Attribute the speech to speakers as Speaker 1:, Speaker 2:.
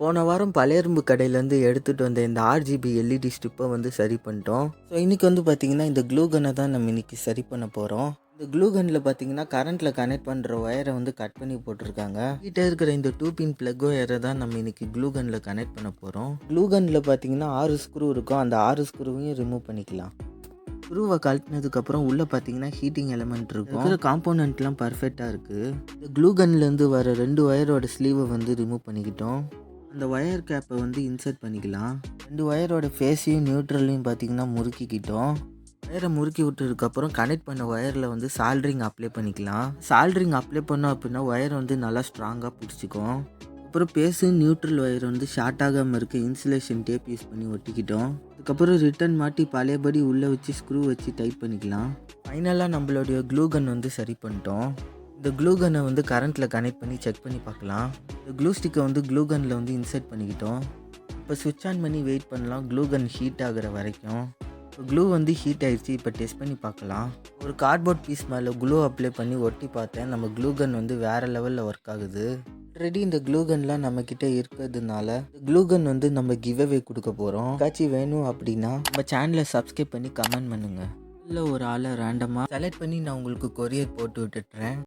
Speaker 1: போன வாரம் பழையரும்பு கடையிலேருந்து எடுத்துகிட்டு வந்த இந்த ஆர்ஜிபி எல்இடி ஸ்ட்ரிப்பை வந்து சரி பண்ணிட்டோம். ஸோ இன்றைக்கி வந்து பார்த்திங்கன்னா இந்த க்ளூ கன்னை தான் நம்ம இன்றைக்கி சரி பண்ண போகிறோம் இந்த க்ளூ கன்னில் பார்த்தீங்கன்னா கரண்ட்டில் கனெக்ட் பண்ணுற ஒயரை வந்து கட் பண்ணி போட்டிருக்காங்க. கிட்டே இருக்கிற இந்த டூ பின் ப்ளக் ஒயரை தான் நம்ம இன்றைக்கி க்ளூ கன்னில் கனெக்ட் பண்ண போகிறோம் க்ளூ கன்னில் பார்த்தீங்கன்னா ஆறு ஸ்க்ரூ இருக்கும். அந்த ஆறு ஸ்க்ரூவையும் ரிமூவ் பண்ணிக்கலாம். ஸ்க்ரூவை கழட்டினதுக்கப்புறம் உள்ளே பார்த்தீங்கன்னா ஹீட்டிங் எலமெண்ட் இருக்கும். இருக்கிற காம்போனண்ட்லாம் பர்ஃபெக்டாக இருக்குது இந்த க்ளூ கன்லேருந்து வர ரெண்டு ஒயரோட ஸ்லீவை வந்து ரிமூவ் பண்ணிக்கிட்டோம். அந்த ஒயர் கேப்பை வந்து இன்சர்ட் பண்ணிக்கலாம். ரெண்டு ஒயரோட ஃபேஸையும் நியூட்ரலையும் பார்த்தீங்கன்னா முறுக்கிக்கிட்டோம். ஒயரை முறுக்கி விட்டதுக்கப்புறம் கனெக்ட் பண்ண ஒயரில் வந்து சால்ட்ரிங் அப்ளை பண்ணிக்கலாம். சால்ட்ரிங் அப்ளை பண்ணோம் அப்படின்னா ஒயர் வந்து நல்லா ஸ்ட்ராங்காக பிடிச்சிக்கும். அப்புறம் பேஸு நியூட்ரல் ஒயர் வந்து ஷார்ட் ஆகாமல் இருக்க இன்சுலேஷன் டேப் யூஸ் பண்ணி ஒட்டிக்கிட்டோம். அதுக்கப்புறம் ரிட்டர்ன் மாட்டி பழையபடி உள்ளே வச்சு ஸ்க்ரூ வச்சு டைட் பண்ணிக்கலாம். ஃபைனலாக நம்மளுடைய க்ளூ கன் வந்து சரி பண்ணிட்டோம். இந்த க்ளூ கன்னை வந்து கரண்ட்டில் கனெக்ட் பண்ணி செக் பண்ணி பார்க்கலாம். இந்த க்ளூ ஸ்டிக்கை வந்து க்ளூ கன்னில் வந்து இன்சர்ட் பண்ணிக்கிட்டோம். இப்போ சுவிட்ச் ஆன் பண்ணி வெயிட் பண்ணலாம். க்ளூ கன் ஹீட் ஆகுற வரைக்கும். இப்போ க்ளூ வந்து ஹீட் ஆகிடுச்சு இப்போ டெஸ்ட் பண்ணி பார்க்கலாம். ஒரு கார்ட்போர்ட் பீஸ் மேலே க்ளூ அப்ளை பண்ணி ஒட்டி பார்த்தேன். நம்ம க்ளூ கன் வந்து வேறு லெவலில் ஒர்க் ஆகுது. ஆல்ரெடி இந்த க்ளூ கன்லாம் நம்மக்கிட்ட இருக்கிறதுனால க்ளூ கன் வந்து நம்ம கிவ் அவே கொடுக்க போகிறோம் ஏதாச்சும் வேணும் அப்படின்னா நம்ம சேனலை சப்ஸ்கிரைப் பண்ணி கமெண்ட் பண்ணுங்கள் இல்லை ஒரு ஆளை ரேண்டமாக செலக்ட் பண்ணி நான் உங்களுக்கு கொரியர் போட்டு விட்டுட்டுறேன்